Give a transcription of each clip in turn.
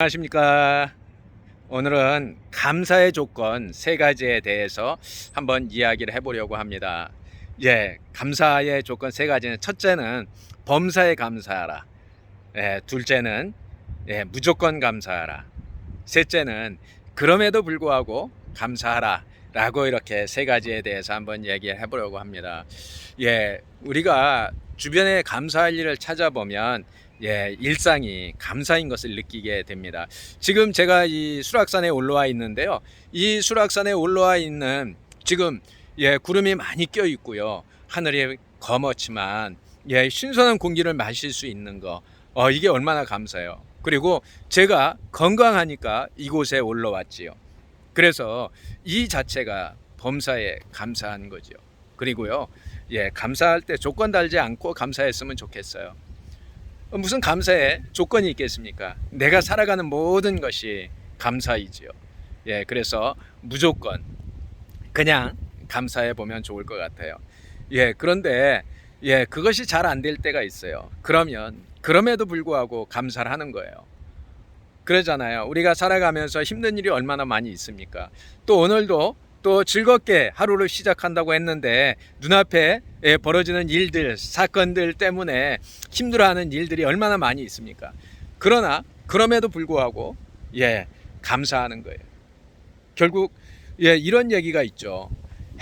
안녕하십니까. 오늘은 감사의 조건 세 가지에 대해서 한번 이야기를 해보려고 합니다. 예, 감사의 조건 세 가지는 첫째는 범사에 감사하라. 예, 둘째는 예, 무조건 감사하라. 셋째는 그럼에도 불구하고 감사하라. 라고 이렇게 세 가지에 대해서 한번 얘기해 보려고 합니다. 예, 우리가 주변에 감사할 일을 찾아보면 예, 일상이 감사인 것을 느끼게 됩니다. 지금 제가 이 수락산에 올라와 있는데요. 이 수락산에 올라와 있는 지금 예, 구름이 많이 껴 있고요. 하늘이 검었지만 예, 신선한 공기를 마실 수 있는 거. 어, 이게 얼마나 감사해요. 그리고 제가 건강하니까 이곳에 올라왔지요. 그래서 이 자체가 범사에 감사한 거죠. 그리고요. 예, 감사할 때 조건 달지 않고 감사했으면 좋겠어요. 어, 무슨 감사에 조건이 있겠습니까? 내가 살아가는 모든 것이 감사이지요. 예, 그래서 무조건 그냥 감사해 보면 좋을 것 같아요. 예, 그런데 예, 그것이 잘 안 될 때가 있어요. 그러면 그럼에도 불구하고 감사를 하는 거예요. 그러잖아요. 우리가 살아가면서 힘든 일이 얼마나 많이 있습니까? 또 오늘도 또 즐겁게 하루를 시작한다고 했는데 눈앞에 예, 벌어지는 일들, 사건들 때문에 힘들어하는 일들이 얼마나 많이 있습니까? 그러나 그럼에도 불구하고 예, 감사하는 거예요. 결국 예, 이런 얘기가 있죠.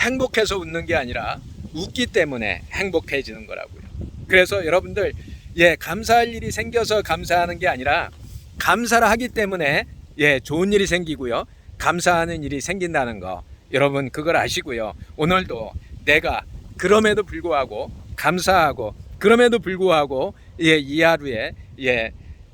행복해서 웃는 게 아니라 웃기 때문에 행복해지는 거라고요. 그래서 여러분들 예, 감사할 일이 생겨서 감사하는 게 아니라 감사를 하기 때문에 예, 좋은 일이 생기고요. 감사하는 일이 생긴다는 거. 여러분 그걸 아시고요. 오늘도 내가 그럼에도 불구하고 감사하고 그럼에도 불구하고 예, 이 하루에 예,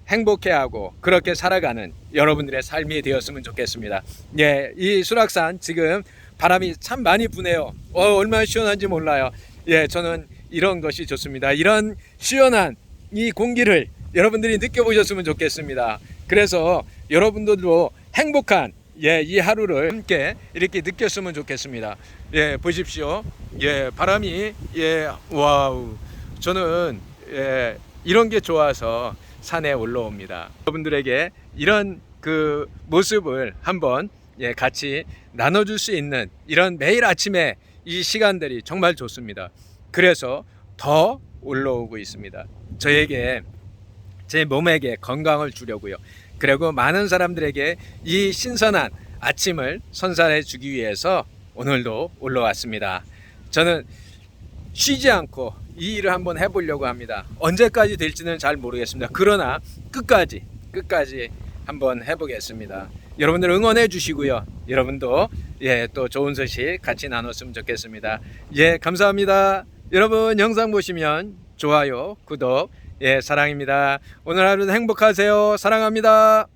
행복해하고 그렇게 살아가는 여러분들의 삶이 되었으면 좋겠습니다. 예, 이 수락산 지금 바람이 참 많이 부네요. 어, 얼마나 시원한지 몰라요. 예, 저는 이런 것이 좋습니다. 이런 시원한 이 공기를 여러분들이 느껴보셨으면 좋겠습니다. 그래서 여러분들도 행복한 예, 이 하루를 함께 이렇게 느꼈으면 좋겠습니다. 예, 보십시오. 예, 바람이 예, 와우. 저는 예, 이런 게 좋아서 산에 올라옵니다. 여러분들에게 이런 그 모습을 한번 예, 같이 나눠줄 수 있는 이런 매일 아침에 이 시간들이 정말 좋습니다. 그래서 더 올라오고 있습니다. 저에게 제 몸에게 건강을 주려고요. 그리고 많은 사람들에게 이 신선한 아침을 선사해 주기 위해서 오늘도 올라왔습니다. 저는 쉬지 않고 이 일을 한번 해보려고 합니다. 언제까지 될지는 잘 모르겠습니다. 그러나 끝까지 끝까지 한번 해보겠습니다. 여러분들 응원해 주시고요. 여러분도 예 또 좋은 소식 같이 나눴으면 좋겠습니다. 예 감사합니다. 여러분 영상 보시면 좋아요, 구독, 예 사랑입니다. 오늘 하루는 행복하세요. 사랑합니다.